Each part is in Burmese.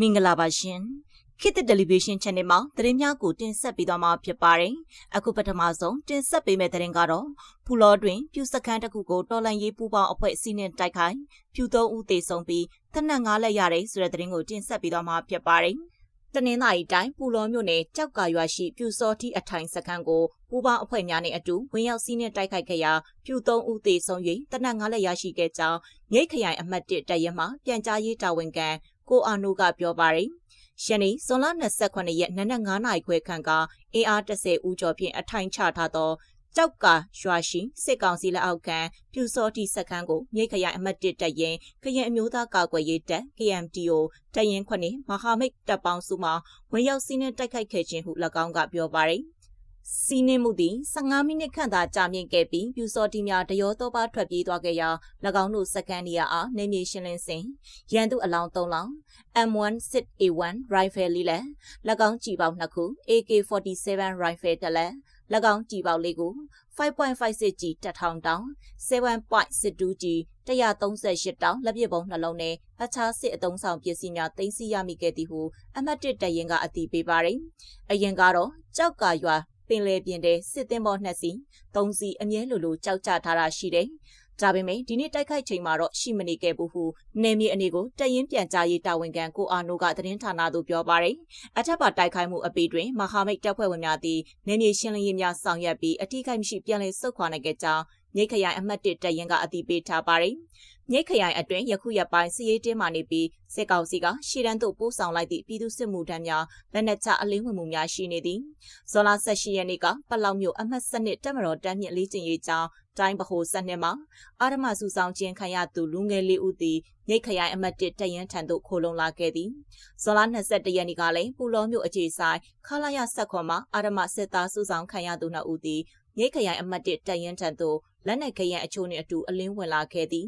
မင်္ဂလာပါရှင်ခေတ်သစ်တယ်လီဗီရှင်း channel မှာသတင်းများကိုတင်ဆက်ပေးသွားမှာဖြစ်ပါတယ်အခုပထမဆုံးတင်ဆက်ပေးမယ့်သတင်းကတော့ဖူလောတွင်ပြူစခန်းတစ်ခုကိုတော်လန်ရေးပူပေါင်းအဖွဲ့စီးနှင်တိုက်ခိုက်ပြူသုံးဦးသေဆုံးပြီးတနက်ငါးလက်ရတယ်ဆိုတဲ့သတင်းကိုတင်ဆက်ပေးသွားမှာဖြစ်ပါတယ်တနင်္လာရီတိုင်းပူလောမြို့နယ်ကြောက်ကာရွာရှိပြူစောတိအထိုင်စခန်းကိုပူပေါင်းအဖွဲ့များနဲ့အတူဝင်ရောက်စီးနှင်တိုက်ခိုက်ခဲ့ရာပြူသုံးဦးသေဆုံး၍တနက်ငါးလက်ရရှိခဲ့ကြောင်းမြိတ်ခရိုင်အမှတ်1တရဲမှပြန်ကြားရေးတာဝန်ခံ ကိုအာနိုကပြောပါတယ်။ယနေ့ဇွန်လ28ရက်နနက်9နာရီခွဲခန့်ကအင်အား30ဦးကျော်ဖြင့်အထိုင်ချထားသောကြောက်ကရွာရှိစစ်ကောင်စီလက်အောက်ခံပြူစောတိစခန်းကိုမြိတ်ခရိုင်အမှတ်1တပ်ရင်ခရင်အမျိုးသားကာကွယ်ရေးတပ် KMTO တပ်ရင်ခွနဲ့မဟာမိတ်တပ်ပေါင်းစုမှဝင်ရောက်စီးနှင်းတိုက်ခိုက်ခဲ့ခြင်းဟု၎င်းကပြောပါရယ် စီးနှင်းမှုသည်15မိနစ်ခန့်သာကြာမြင့်ခဲ့ပြီးပြူစောတိများတရောတော့ပါထွက်ပြေးသွားခဲ့ရာ၎င်းတို့စကန်နေရအားနေမြေရှင်းလင်းစဉ်ရန်သူအလောင်း3လောင်း M1 6A1 rifle လေးလက်၎င်းကြည်ပေါက်2ခု AK47 rifle တစ်လက်၎င်းကြည်ပေါက်လေးခု5.56ကြီးတက်ထောင်တောင်7.62ကြီး138တောင်လက်ပစ်ပုံနှလုံးနဲ့အခြားစစ်အုံဆောင်ပစ္စည်းများတင်စီရမိခဲ့သည်ဟုအမှတ်1တရင်ကအတည်ပြုပါရယ်အရင်ကတော့ကြောက်ကရွာပ င်လယ်ပြင်တဲ့စစ်သင်းဘောနှစ်စီးသုံးစီးအမြဲလိုလိုကြောက်ကြထားတာရှိတယ်ဒါပေမဲ့ဒီနေ့တိုက်ခိုက်ချိန်မှာတော့ရှိမနေခဲ့ဘူးဟုနေမြေအနေကိုတရင်ပြန်ကြားရေးတာဝန်ခံကိုအာနိုကသတင်းဌာနသို့ပြောပါရယ်အထက်ပါတိုက်ခိုက်မှုအပေတွင်မဟာမိတ်တပ်ဖွဲ့ဝင်များသည်နေမြေရှင်းလင်းရေးများဆောင်ရွက်ပြီးအထူးခိုက်မရှိပြန်လည်ဆုတ်ခွာနိုင်ခဲ့ကြောင်း မြိတ်ခရိုင်အမှတ်1တပ်ရင်းကအတည်ပြုထားပါတယ်။မြိတ်ခရိုင်အတွင်းယခုရက်ပိုင်းစီရေးတင်းမာနေပြီးစစ်ကောင်စီကရှေ့တန်းသို့ပို့ဆောင်လိုက်သည့်ပြည်သူစစ်မှုထမ်းများလက်နက်ချအလင်းဝင်မှုများရှိနေသည်။ဇွန်လ18ရက်နေ့ကပလောက်မြို့အမှတ်7တပ်မတော်တမ်းမြင့်လေးကျင်ရေးကြောင်းတိုင်းဗဟိုစနစ်မှာအာရမစုဆောင်ခြင်းခံရသူလူငယ်လေးဦးသည်မြိတ်ခရိုင်အမှတ်1တရင်ထံသို့ခိုလုံလာခဲ့သည်ဇွန်လ22ရက်နေ့ကလည်းပူလောမြို့အခြေဆိုင်ခလာရဆက်ခွန်မှာအာရမစစ်သားစုဆောင်ခံရသူနှစ်ဦးသည်မြိတ်ခရိုင်အမှတ်1တရင်ထံသို့ လက်နက်ခရံအချို့နှင့်အတူအလင်းဝင်လာခဲ့သည်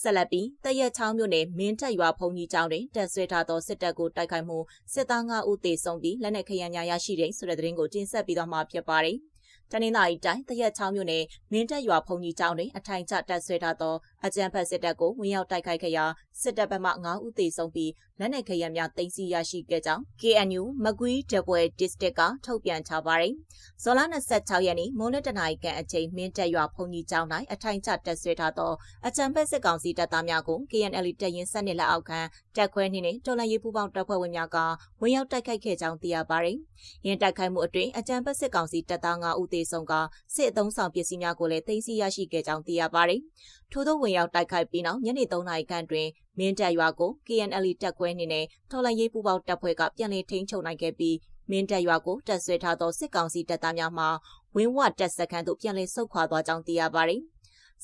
ဆက်လက်ပြီးတရက်ချောင်းမြို့နယ်မင်းတက်ရွာဖုန်ကြီးကျောင်းတွင်တပ်ဆွဲထားသောစစ်တပ်ကိုတိုက်ခိုက်မှုစစ်သား9ဦးသေဆုံးပြီးလက်နက်ခရံများရရှိတဲ့ဆိုတဲ့သတင်းကိုတင်ဆက်ပြီးတော့မှာဖြစ်ပါတယ်။တနင်္လာရီတိုင်းတရက်ချောင်းမြို့နယ်မင်းတပ်ရွာဖုန်ကြီးကျောင်းတွင်အထိုင်ချတပ်ဆွဲထားသော အကြံဖက်စစ်တပ်ကိုဝင်ရောက်တိုက်ခိုက်ခဲ့ရာစစ်တပ်ဘက်မှ9ဦးသေဆုံးပြီးလက်နက်ခဲယမ်းများတင်စီရရှိခဲ့ကြောင်း KNU မကွီးတပွဲ district ကထုတ်ပြန်ထားပါတယ်။ဇော်လ26ရက်နေ့မိုးလတနာရီကန်အချိန်မင်းတပ်ရွာဖုန်ကြီးကျောင်း၌အထိုင်ချတပ်ဆွဲထားသောအကြံဖက်စစ်ကောင်စီတပ်သားများကို KNL တပ်ရင်းဆက်နှစ်လက်အောက်ခံတပ်ခွဲနှင့်တော်လှန်ရေးပူးပေါင်းတပ်ဖွဲ့ဝင်များကဝင်ရောက်တိုက်ခိုက်ခဲ့ကြောင်းသိရပါတယ်။ယင်းတိုက်ခိုက်မှုအတွင်းအကြံဖက်စစ်ကောင်စီတပ်သား9ဦးသေဆုံးကစစ်အုံဆောင်ပစ္စည်းများကိုလည်းသိမ်းဆည်းရရှိခဲ့ကြောင်းသိရပါတယ်။ထို့သောဝင်ရောက်တိုက်ခိုက်ပြီးနောက်ညနေ3နာရီခန့်တွင်မင်းတပ်ရွာကို KNL တပ်ခွဲနေနဲ့ထော်လန်ရေးပူပေါင်းတပ်ဖွဲ့ကပြန်လည်ထိန်းချုပ်နိုင်ခဲ့ပြီးမင်းတပ်ရွာကိုတပ်ဆွဲထားသောစစ်ကောင်စီတပ်သားများမှဝင်းဝတပ်စခန်းသို့ပြန်လည်ဆုတ်ခွာသွားကြောင်းသိရပါတယ်။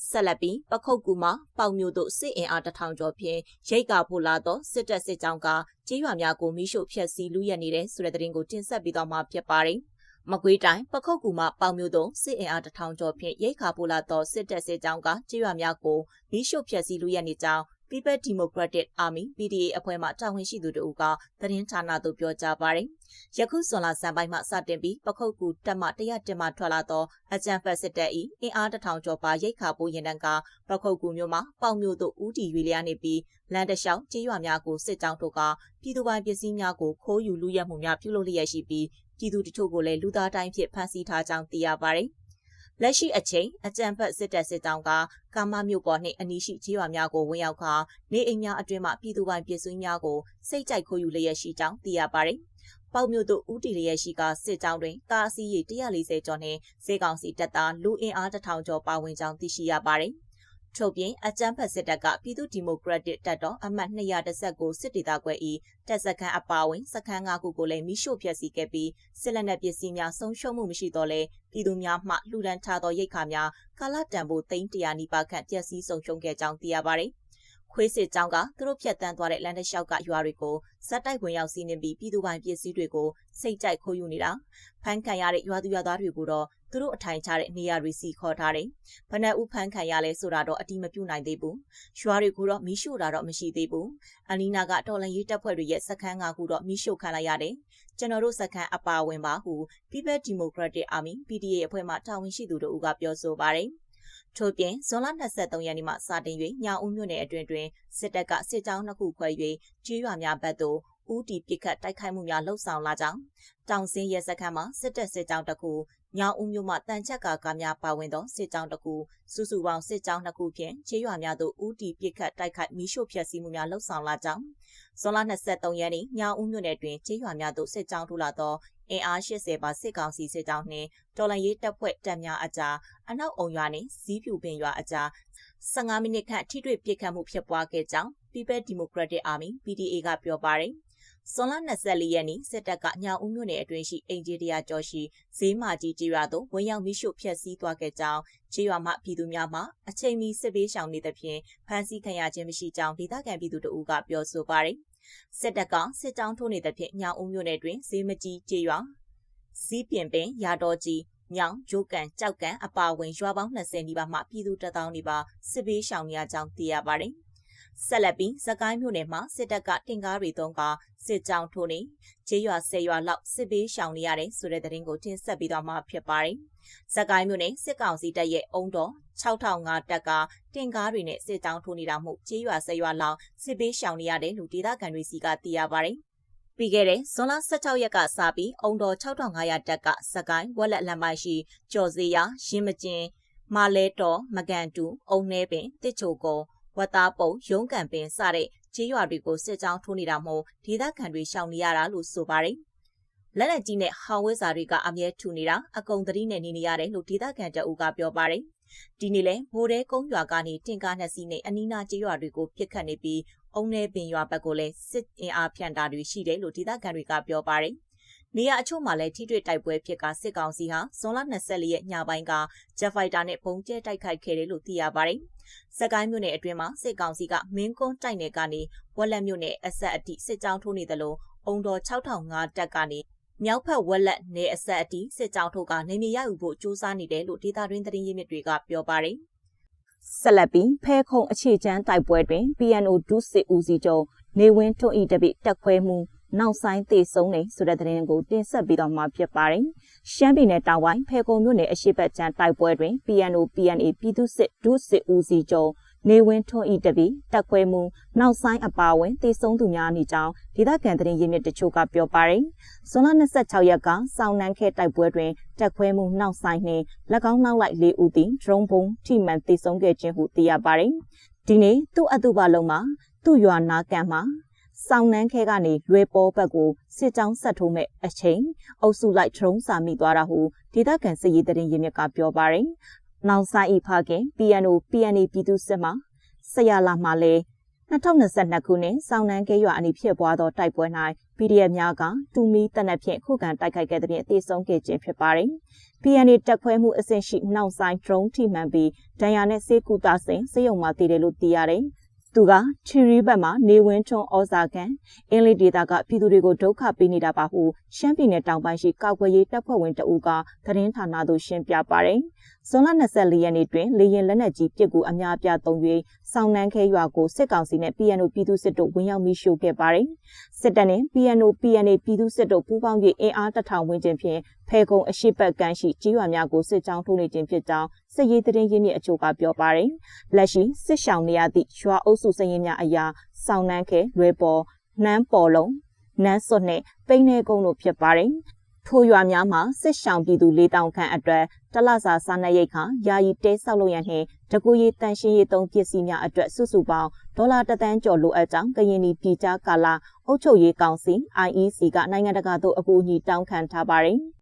ဆက်လက်ပြီးပခုတ်ကူမှာပေါင်မျိုးတို့စစ်အင်အားတထောင်ကျော်ဖြင့်ရိတ်ကာဖို့လာသောစစ်တပ်စစ်ကြောင်းကကြေးရွာများကိုမိရှို့ဖျက်ဆီးလူရက်နေတဲ့ဆိုတဲ့သတင်းကိုတင်ဆက်ပြီးတော့မှဖြစ်ပါတယ်။ မကွေးတိုင်းပခုတ်ကူမှပေါင်မျိုးတုံစစ်အင်အားတထောင်ကျော်ဖြင့်ရိတ်ခါပိုလာသောစစ်တပ်စစ်ကြောင်းကကြေးရွာများကိုမီးရှို့ဖျက်ဆီးလူရဲနေကြောင်း People Democratic Army PDA အဖွဲ့မှတာဝန်ရှိသူတို့ကသတင်းဌာနသို့ပြောကြားပါတယ်။ယခုဇွန်လဆန်ပိုင်းမှစတင်ပြီးပခုတ်ကူတပ်မ100တင်မှထွက်လာသောအကြံဖက်စစ်တပ်၏အင်အားတထောင်ကျော်ပါရိတ်ခါပိုးရင်တန်းကပခုတ်ကူမြို့မှာပေါင်မျိုးတို့ဦးတည်ရွေလျားနေပြီးလမ်းတလျှောက်ကြေးရွာများကိုစစ်ကြောင်းတို့ကပြည်သူပိုင်ပစ္စည်းများကိုခိုးယူလူရဲမှုများပြုလုပ်လျက်ရှိပြီး ပြည်သူတချို့ကိုလည်းလူသားတိုင်းဖြစ်ဖမ်းဆီးထားကြောင်းသိရပါတယ်။လက်ရှိအချိန်အကြံဖက်စစ်တပ်စစ်တောင်းကကာမမြို့ပေါ်နှင့်အနီးရှိခြေရွာများကိုဝင်ရောက်ခါနေအိမ်များအတွင်းမှပြည်သူပိုင်ပစ္စည်းများကိုစိတ်ကြိုက်ခိုးယူလျက်ရှိကြောင်းသိရပါတယ်။ပေါမြို့တို့ဦးတီလျက်ရှိကစစ်ကြောင်းတွင်ကားအစီးရေ140ကျော်နှင့်စေကောင်စီတပ်သားလူအင်အား1000ကျော်ပါဝင်ကြောင်းသိရှိရပါတယ်။ ထို့ပြင်အကြမ်းဖက်စစ်တပ်ကပြည်သူ့ဒီမိုကရက်တစ်တပ်တော်အမှတ်219စစ်ဒေသခွဲ၏တပ်စခန်းအပါအဝင်စခန်း၅ခုကိုလည်းမိရှို့ဖျက်ဆီးခဲ့ပြီးစစ်လက်နက်ပစ္စည်းများဆုံးရှုံးမှုမရှိတော့လဲပြည်သူများမှလှူဒန်းထားသောရိတ်ခါများကာလတန်ဖိုးသိန်း100နီးပါးခန့်ပျက်စီးဆုံးရှုံးခဲ့ကြောင်းသိရပါတယ်ခွေးစစ်ကြောင်းကသူတို့ဖြတ်တန်းသွားတဲ့လမ်းတစ်လျှောက်ကရွာတွေကိုဇက်တိုက်ဝင်ရောက်စီးနှင်ပြီးပြည်သူပိုင်ပစ္စည်းတွေကိုစိတ်ကြိုက်ခိုးယူနေတာဖမ်းခံရတဲ့ရွာသူရွာသားတွေကိုတော့ သူတို့အထိုင်ချတဲ့နေရာတွေစီခေါ်ထားတယ်။ဘဏ္ဍဥဖမ်းခံရလဲဆိုတာတော့အတိမပြုနိုင်သေးဘူး။ရွာတွေကိုတော့မီးရှို့တာတော့မရှိသေးဘူး။အလီနာကတော်လန်ရေးတပ်ဖွဲ့တွေရဲ့စခန်းငါးခုတော့မီးရှို့ခံလိုက်ရတယ်။ကျွန်တော်တို့စခန်းအပါဝင်ပါဟု People Democratic Army PDA အဖွဲ့မှတာဝန်ရှိသူတို့ကပြောဆိုပါတယ်။ထို့ပြင်ဇွန်လ23ရက်နေ့မှစတင်၍ညောင်ဦးမြို့နယ်အတွင်းတွင်စစ်တပ်ကစစ်ကြောင်းနှစ်ခုခွဲ၍ကြေးရွာများဘက်သို့ ဦးတီပစ်ခတ်တိုက်ခိုက်မှုများလှုပ်ဆောင်လာကြောင်းတောင်စင်းရဲစခန်းမှာစစ်တပ်စစ်ကြောင်းတစ်ခုညောင်ဦးမြို့မှတန်ချက်ကာကားများပါဝင်သောစစ်ကြောင်းတစ်ခုစုစုပေါင်းစစ်ကြောင်းနှစ်ခုဖြင့်ခြေရွာများသို့ဦးတီပစ်ခတ်တိုက်ခိုက်မိရှို့ဖျက်ဆီးမှုများလှုပ်ဆောင်လာကြောင်းဇွန်လ23ရက်နေ့ညောင်ဦးမြို့နယ်တွင်ခြေရွာများသို့စစ်ကြောင်းထိုးလာသောအင်အား80ပါစစ်ကောင်စီစစ်ကြောင်းနှင့်တော်လန်ရေးတပ်ဖွဲ့တပ်များအကြားအနောက်အုံရွာနှင့်ဇီးဖြူပင်ရွာအကြား15မိနစ်ခန့်ထိတွေ့ပစ်ခတ်မှုဖြစ်ပွားခဲ့ကြောင်း People Democratic Army PDA ကပြောပါတယ်။ စွန်လ24ရက်နေ့စစ်တပ်ကညောင်ဦးမြို့နယ်အတွင်းရှိအင်ဂျီတရာကျော်ရှိဈေးမာကြီးကြီးရွာသို့ဝင်ရောက်မိရှုဖျက်ဆီးသွားခဲ့ကြောင်းခြေရွာမှပြည်သူများမှအချိန်မီစစ်ပေးရှောင်နေသဖြင့်ဖမ်းဆီးခံရခြင်းမရှိကြောင်းဒေသခံပြည်သူတို့ကပြောဆိုပါတယ်။စစ်တပ်ကစစ်ကြောင်းထိုးနေသဖြင့်ညောင်ဦးမြို့နယ်တွင်ဈေးမကြီးခြေရွာဇီးပြင်ပင်ရာတော်ကြီးမြောင်ဂျိုးကန်ကြောက်ကန်အပါဝင်ရွာပေါင်း20နီးပါးမှပြည်သူတထောင်နီးပါးစစ်ပေးရှောင်နေရကြောင်းသိရပါတယ်။ ဆက်လက်ပြီးစကိုင်းမြို့နယ်မှာစစ်တပ်ကတင်ကားတွေသုံးကစစ်ကြောင်းထိုးနေခြေရွာဆယ်ရွာလောက်စစ်ပေးရှောင်နေရတယ်ဆိုတဲ့သတင်းကိုတင်ဆက်ပြီးတော့မှဖြစ်ပါတယ်။စကိုင်းမြို့နယ်စစ်ကောင်စီတပ်ရဲ့အုံတော်6005တပ်ကတင်ကားတွေနဲ့စစ်ကြောင်းထိုးနေတာမှုခြေရွာဆယ်ရွာလောက်စစ်ပေးရှောင်နေရတယ်လို့ဒေသခံတွေစီကသိရပါတယ်။ပြီးခဲ့တဲ့ဇွန်လ16ရက်ကစပြီးအုံတော်6500တက်ကစကိုင်းဝက်လက်လမ်းပိုင်းရှိကြော်စေးရရင်းမကျင်မာလဲတော်မကန်တူအုံနှဲပင်တစ်ချိုကုံ ဝတ်သားပုံရုံးကန်ပင်စတဲ့ခြေရွာတွေကိုစစ်ကြောင်းထိုးနေတာမို့ဒေသခံတွေရှောင်နေရတာလို့ဆိုပါတယ်လက်လက်ကြီးနဲ့ဟောင်ဝဲစာတွေကအမြဲထူနေတာအကုံတတိနဲ့နေနေရတယ်လို့ဒေသခံတအုပ်ကပြောပါတယ်ဒီနေ့လဲဘိုးတဲကုန်းရွာကနေတင်ကားနှစ်စီးနဲ့အနီးနားကျေးရွာတွေကိုပြစ်ခတ်နေပြီးအုံနေပင်ရွာဘက်ကိုလည်းစစ်အင်အားဖြန့်တာတွေရှိတယ်လို့ဒေသခံတွေကပြောပါတယ်။ နေရအချို့မှာလည်းထိတွေ့တိုက်ပွဲဖြစ်ကစစ်ကောင်စီဟာဇွန်လ24ရက်ညပိုင်းကဂျက်ဖိုက်တာနဲ့ပုံကျဲတိုက်ခိုက်ခဲ့တယ်လို့သိရပါတယ်။စကိုင်းမြို့နယ်အတွင်းမှာစစ်ကောင်စီကမင်းကွန်းတိုက်နယ်ကနေဝက်လက်မြို့နယ်အဆက်အတိစစ်ကြောင်းထိုးနေတယ်လို့အုံတော်6005တပ်ကနေမြောက်ဖက်ဝက်လက်နေအဆက်အတိစစ်ကြောင်းထိုးကနေမြေရယူဖို့စူးစမ်းနေတယ်လို့ဒေသတွင်းသတင်းရင်းမြစ်တွေကပြောပါတယ်။ဆက်လက်ပြီးဖဲခုံအခြေချမ်းတိုက်ပွဲတွင် PNO ဒုစစ်ဦးစီးချုပ်နေဝင်းထွန်းဤတပိတက်ခွဲမှု နောက်ဆိုင်တည်ဆုံးနေဆိုတဲ့သတင်းကိုတင်ဆက်ပြီးတော့မှဖြစ်ပါတယ်။ရှမ်းပြည်နယ်တောင်ပိုင်းဖဲခုံမြို့နယ်အရှိတ်ချမ်းတိုက်ပွဲတွင် PNO PNA ပြည်သူစစ်ဒုစစ်ဦးစီးချုပ်နေဝင်းထွန်းဤတပိတက်ခွဲမှုနောက်ဆိုင်အပါဝင်တည်ဆုံးသူများအနေကြောင်းဒေသခံသတင်းရင်းမြစ်တချို့ကပြောပါတယ်။ဇွန်လ26ရက်ကစောင်းနှန်းခဲတိုက်ပွဲတွင်တက်ခွဲမှုနောက်ဆိုင်နှင့်၎င်းနောက်လိုက်၄ဦးသည် drone ဘုံထိမှန်တည်ဆုံးခဲ့ခြင်းဟုသိရပါတယ်။ဒီနေ့သူ့အတုပါလုံးမှာသူ့ရွာနာကန်မှာ စောင်းနှန်းခဲကနေလွယ်ပေါ်ဘက်ကိုစစ်ကြောင်းဆက်ထိုးမဲ့အချိန်အုပ်စုလိုက်ဒရုန်းစာမိသွားတာဟုဒေသခံစစ်ရေးတရင်ရင်းမြစ်ကပြောပါတယ်။နောင်ဆိုင်ဤဖခင် PNO PNA ပြည်သူစစ်မှဆရာလာမှလည်း2022ခုနှစ်စောင်းနှန်းကဲရွာအနီးဖြစ်ပွားသောတိုက်ပွဲ၌ PDF များကတူမီတနက်ဖြင့်ခုခံတိုက်ခိုက်ခဲ့တဲ့ပြင်အသေးဆုံးခဲ့ခြင်းဖြစ်ပါတယ်။ PNA တက်ခွဲမှုအဆင့်ရှိနောက်ဆိုင် drone ထိမှန်ပြီးဒဏ်ရာနဲ့စေကူတာစိန်စေယုံမှတည်တယ်လို့သိရတယ်။ သူကချီရီဘက်မှာနေဝင်းထွန်းဩဇာခံအင်းလေးဒေတာကပြည်သူတွေကိုဒုက္ခပေးနေတာပါဟုရှမ်းပြည်နယ်တောင်ပိုင်းရှိကောက်ွယ်ရေးတပ်ဖွဲ့ဝင်တအူးကသတင်းဌာနသို့ရှင်းပြပါတယ်။ ဇွန်လ24ရက်နေ့တွင်လေရင်လက်နက်ကြီးပစ်ကူအများပြသုံး၍စောင်းနှန်းခဲရွာကိုစစ်ကောင်စီနဲ့ PNO ပြည်သူစစ်တို့ဝင်ရောက်မိရှို့ခဲ့ပါတယ်။စစ်တပ်နဲ့ PNO PNA ပြည်သူစစ်တို့ပူးပေါင်း၍အင်အားတထောင်ဝန်းကျင်ဖြင့်ဖဲကုံအရှိပတ်ကမ်းရှိကြီးရွာများကိုစစ်ကြောင်းထိုးနေခြင်းဖြစ်ကြောင်းစစ်ရေးတရင်ရင်းမြစ်အချို့ကပြောပါတယ်။လက်ရှိစစ်ရှောင်နေရသည့်ရွာအုပ်စုစရင်များအရာစောင်းနှန်းခဲလွယ်ပေါ်နှမ်းပေါ်လုံးနန်းစွတ်နဲ့ပိန်းနေကုန်းတို့ဖြစ်ပါတယ်။ ထိုရွာများမှာစစ်ရှောင်ပြည်သူ၄တောင်ခန့်အတွက်တလစာစားနပ်ရိက္ခာယာယီတဲဆောက်လုပ်ရန်နှင့်တကူရီတန်ရှင်းရေးသုံးပစ္စည်းများအတွက်စုစုပေါင်းဒေါ်လာတသန်းကျော်လိုအပ်ကြောင်းကရင်ပြည်ကြားကာလာအုပ်ချုပ်ရေးကောင်စီ IEC ကနိုင်ငံတကာသို့အကူအညီတောင်းခံထားပါတယ်။